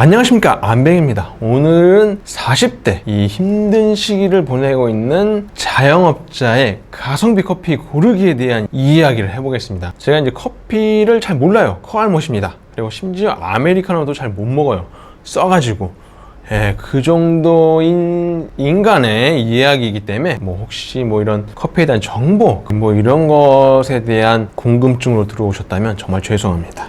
안녕하십니까. 안뱅입니다. 오늘은 40대 이 힘든 시기를 보내고 있는 자영업자의 가성비 커피 고르기에 대한 이야기를 해보겠습니다. 제가 이제 커피를 잘 몰라요. 커알못입니다. 그리고 심지어 아메리카노도 잘 못 먹어요. 써가지고. 예, 그 정도인 인간의 이야기이기 때문에 뭐 혹시 뭐 이런 커피에 대한 정보 뭐 이런 것에 대한 궁금증으로 들어오셨다면 정말 죄송합니다.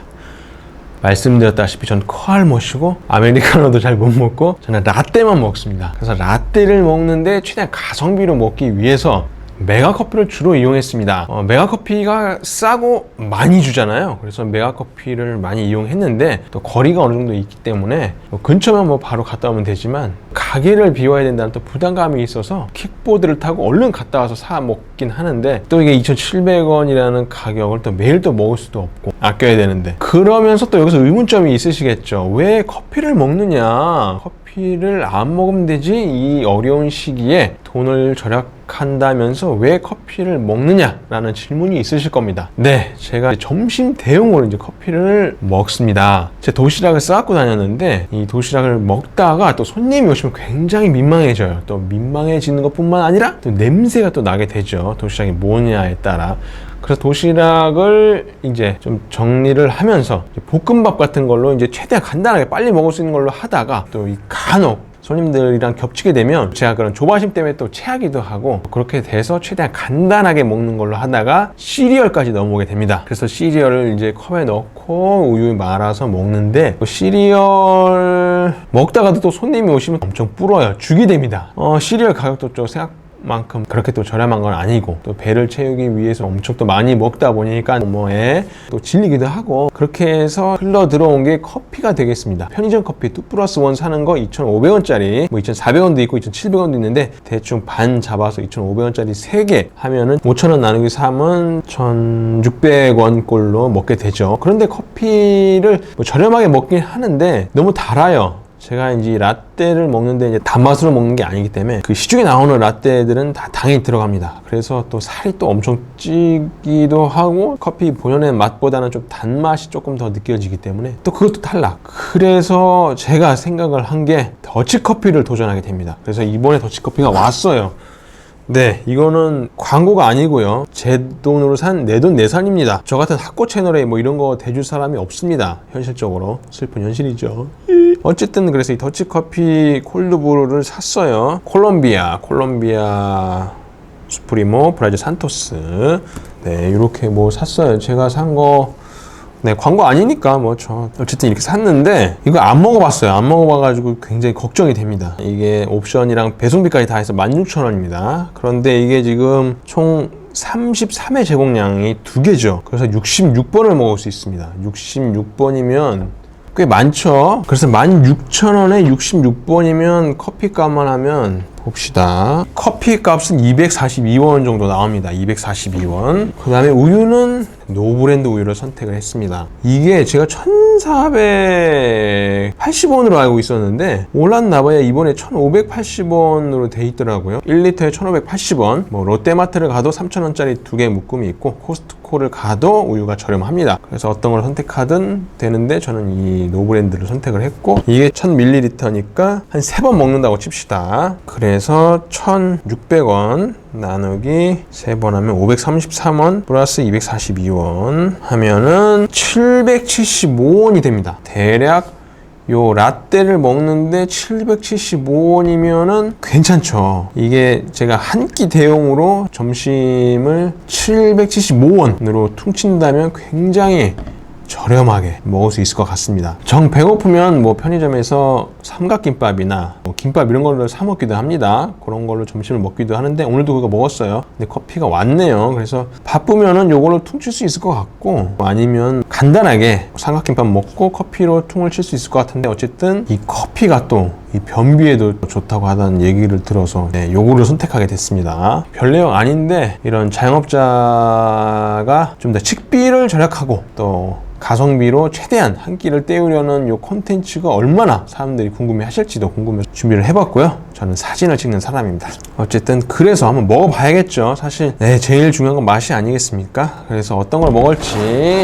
말씀드렸다시피 전 코알못이고 아메리카노도 잘 못 먹고 저는 라떼만 먹습니다. 그래서 라떼를 먹는데 최대한 가성비로 먹기 위해서 메가커피를 주로 이용했습니다. 어, 메가커피가 싸고 많이 주잖아요. 그래서 메가커피를 많이 이용했는데 또 거리가 어느 정도 있기 때문에 뭐 근처면 뭐 바로 갔다 오면 되지만 가게를 비워야 된다는 또 부담감이 있어서 킥보드를 타고 얼른 갔다 와서 사 먹긴 하는데 또 이게 2,700원이라는 가격을 또 매일 또 먹을 수도 없고 아껴야 되는데 그러면서 또 여기서 의문점이 있으시겠죠. 왜 커피를 먹느냐? 커피 를 안 먹으면 되지 이 어려운 시기에 돈을 절약한다면서 왜 커피를 먹느냐라는 질문이 있으실 겁니다. 네, 제가 점심 대용으로 이제 커피를 먹습니다. 제 도시락을 싸갖고 다녔는데 이 도시락을 먹다가 또 손님이 오시면 굉장히 민망해져요. 또 민망해지는 것뿐만 아니라 또 냄새가 또 나게 되죠. 도시락이 뭐냐에 따라. 그래서 도시락을 이제 좀 정리를 하면서 볶음밥 같은 걸로 이제 최대한 간단하게 빨리 먹을 수 있는 걸로 하다가 또 이 간혹 손님들이랑 겹치게 되면 제가 그런 조바심 때문에 또 체하기도 하고 그렇게 돼서 최대한 간단하게 먹는 걸로 하다가 시리얼까지 넘어오게 됩니다. 그래서 시리얼을 이제 컵에 넣고 우유 말아서 먹는데 또 시리얼 먹다가도 또 손님이 오시면 엄청 불어요. 죽이 됩니다. 어, 시리얼 가격도 좀 생각 만큼 그렇게 또 저렴한 건 아니고 또 배를 채우기 위해서 엄청 또 많이 먹다 보니까 뭐에 또 질리기도 하고 그렇게 해서 흘러 들어온 게 커피가 되겠습니다. 편의점 커피 2 플러스 1 사는 거 2,500원짜리 뭐 2,400원도 있고 2,700원도 있는데 대충 반 잡아서 2,500원짜리 3개 하면은 5,000원 나누기 3은 1,600원 꼴로 먹게 되죠. 그런데 커피를 뭐 저렴하게 먹긴 하는데 너무 달아요. 제가 이제 라떼를 먹는데 이제 단맛으로 먹는 게 아니기 때문에 그 시중에 나오는 라떼들은 다 당이 들어갑니다. 그래서 또 살이 또 엄청 찌기도 하고 커피 본연의 맛보다는 좀 단맛이 조금 더 느껴지기 때문에 또 그것도 탈락. 그래서 제가 생각을 한 게 더치커피를 도전하게 됩니다. 그래서 이번에 더치커피가 왔어요. 네, 이거는 광고가 아니고요. 제 돈으로 산 내 돈 내산입니다. 저 같은 학고 채널에 뭐 이런 거 대줄 사람이 없습니다. 현실적으로 슬픈 현실이죠. 어쨌든 그래서 이 더치커피 콜드브루를 샀어요. 콜롬비아, 콜롬비아 수프리모, 브라질 산토스. 네, 이렇게 뭐 샀어요. 제가 산 거. 네, 광고 아니니까 뭐 저 어쨌든 이렇게 샀는데 이거 안 먹어봤어요. 안 먹어봐가지고 굉장히 걱정이 됩니다. 이게 옵션이랑 배송비까지 다 해서 16,000원입니다. 그런데 이게 지금 총 33회 제공량이 두 개죠. 그래서 66번을 먹을 수 있습니다. 66번이면 꽤 많죠. 그래서 16,000원에 66번이면 커피 값만 하면 봅시다. 커피 값은 242원 정도 나옵니다. 242원. 그 다음에 우유는 노브랜드 우유를 선택을 했습니다. 이게 제가 1,480원으로 알고 있었는데 올랐나봐요. 이번에 1,580원으로 돼 있더라고요. 1리터에 1,580원. 뭐 롯데마트를 가도 3,000원짜리 두 개 묶음이 있고 코스트코를 가도 우유가 저렴합니다. 그래서 어떤 걸 선택하든 되는데 저는 이 노브랜드를 선택을 했고 이게 1,000ml니까 한 세 번 먹는다고 칩시다. 그래 서 1,600원 나누기 세번 하면 533원 플러스 242원 하면은 775원이 됩니다. 대략 요 라떼를 먹는데 775원이면은 괜찮죠. 이게 제가 한 끼 대용으로 점심을 775원으로 퉁친다면 굉장히 저렴하게 먹을 수 있을 것 같습니다. 정 배고프면 뭐 편의점에서 삼각김밥이나 뭐 김밥 이런 걸로 사 먹기도 합니다. 그런 걸로 점심을 먹기도 하는데 오늘도 그거 먹었어요. 근데 커피가 왔네요. 그래서 바쁘면은 요걸로 퉁칠 수 있을 것 같고 아니면 간단하게 삼각김밥 먹고 커피로 퉁을 칠 수 있을 것 같은데 어쨌든 이 커피가 또 이 변비에도 좋다고 하다는 얘기를 들어서 네, 요거를 선택하게 됐습니다. 별 내용 아닌데 이런 자영업자가 좀 더 식비를 절약하고 또 가성비로 최대한 한 끼를 때우려는 요 콘텐츠가 얼마나 사람들이 궁금해 하실지도 궁금해서 준비를 해봤고요. 저는 사진을 찍는 사람입니다. 어쨌든 그래서 한번 먹어봐야겠죠. 사실 네, 제일 중요한 건 맛이 아니겠습니까? 그래서 어떤 걸 먹을지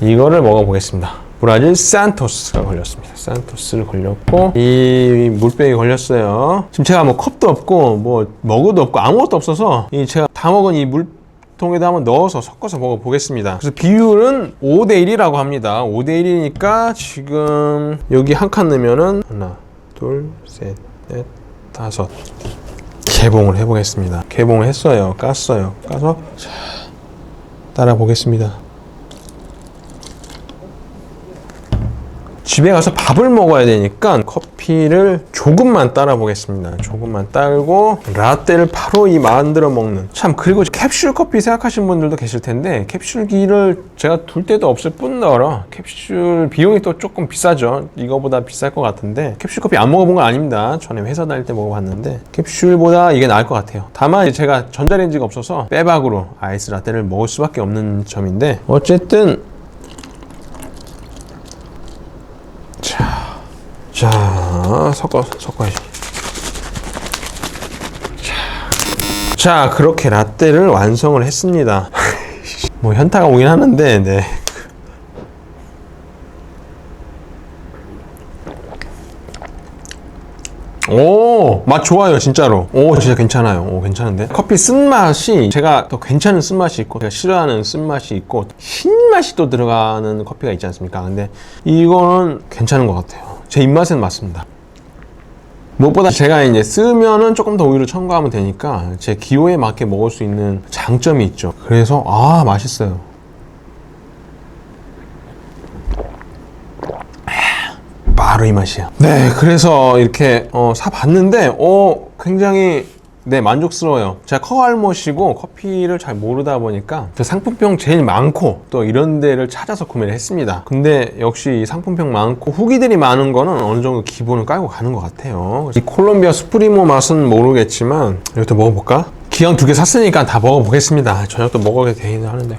이거를 먹어보겠습니다. 브라질 산토스가 걸렸습니다. 산토스를 걸렸고 이 물병이 걸렸어요. 지금 제가 뭐 컵도 없고 뭐 머그도 없고 아무것도 없어서 이 제가 다 먹은 이 물. 통에다 한번 넣어서 섞어서 먹어보겠습니다. 그래서 비율은 5대 1이라고 합니다. 5대 1이니까 지금 여기 한 칸 넣으면은 하나, 둘, 셋, 넷, 다섯. 개봉을 해보겠습니다. 개봉을 했어요. 깠어요. 까서 자, 따라 보겠습니다. 집에 가서 밥을 먹어야 되니까 커피 를 조금만 따라 보겠습니다. 조금만 따고 라떼를 바로 이 만들어 먹는. 참 그리고 캡슐 커피 생각하시는 분들도 계실 텐데 캡슐기를 제가 둘 데도 없을 뿐더러 캡슐 비용이 또 조금 비싸죠. 이거보다 비쌀 것 같은데 캡슐 커피 안 먹어본 건 아닙니다. 전에 회사 다닐 때 먹어봤는데 캡슐보다 이게 나을 것 같아요. 다만 제가 전자레인지가 없어서 빼박으로 아이스 라떼를 먹을 수밖에 없는 점인데 어쨌든 자, 섞어, 섞어야지. 자, 자, 그렇게 라떼를 완성을 했습니다. 뭐, 현타가 오긴 하는데, 네. 오, 맛 좋아요, 진짜로. 오, 진짜 괜찮아요. 오, 괜찮은데? 커피 쓴맛이 제가 더 괜찮은 쓴맛이 있고, 제가 싫어하는 쓴맛이 있고, 신맛이 또 들어가는 커피가 있지 않습니까? 근데 이거는 괜찮은 것 같아요. 제 입맛에는 맞습니다. 무엇보다 제가 이제 쓰면은 조금 더 우유를 첨가하면 되니까 제 기호에 맞게 먹을 수 있는 장점이 있죠. 그래서 아 맛있어요. 바로 이 맛이야. 네, 그래서 이렇게 어, 사 봤는데 어 굉장히 네 만족스러워요. 제가 커알못이고 커피를 잘 모르다 보니까 그 상품평 제일 많고 또 이런 데를 찾아서 구매를 했습니다. 근데 역시 이 상품평 많고 후기들이 많은 거는 어느 정도 기본을 깔고 가는 것 같아요. 이 콜롬비아 스프리모 맛은 모르겠지만 이것도 먹어볼까? 기왕 두 개 샀으니까 다 먹어보겠습니다. 저녁도 먹어야 되긴 하는데.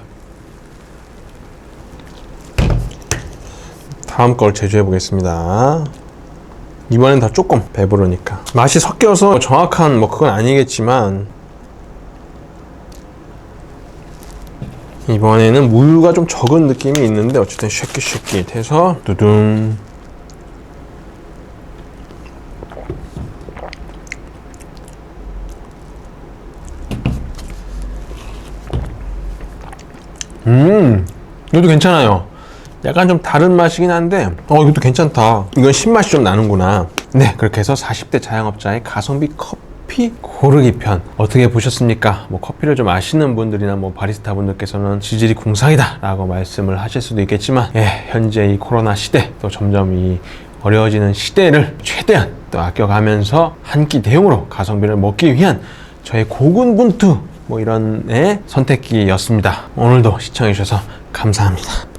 다음 걸 제조해 보겠습니다. 이번엔 더 조금 배부르니까. 맛이 섞여서 정확한 뭐 그건 아니겠지만 이번에는 무유가 좀 적은 느낌이 있는데 어쨌든 쉐킷쉐킷 해서 두둥. 음 이것도 괜찮아요 약간 좀 다른 맛이긴 한데 어 이것도 괜찮다. 이건 신맛이 좀 나는구나. 네 그렇게 해서 40대 자영업자의 가성비 커피 고르기 편. 어떻게 보셨습니까? 뭐 커피를 좀 아시는 분들이나 뭐 바리스타 분들께서는 지질이 궁상이다 라고 말씀을 하실 수도 있겠지만 예 현재 이 코로나 시대 또 점점 이 어려워지는 시대를 최대한 또 아껴가면서 한 끼 대용으로 가성비를 먹기 위한 저의 고군분투 뭐 이런 의 선택기였습니다. 오늘도 시청해주셔서 감사합니다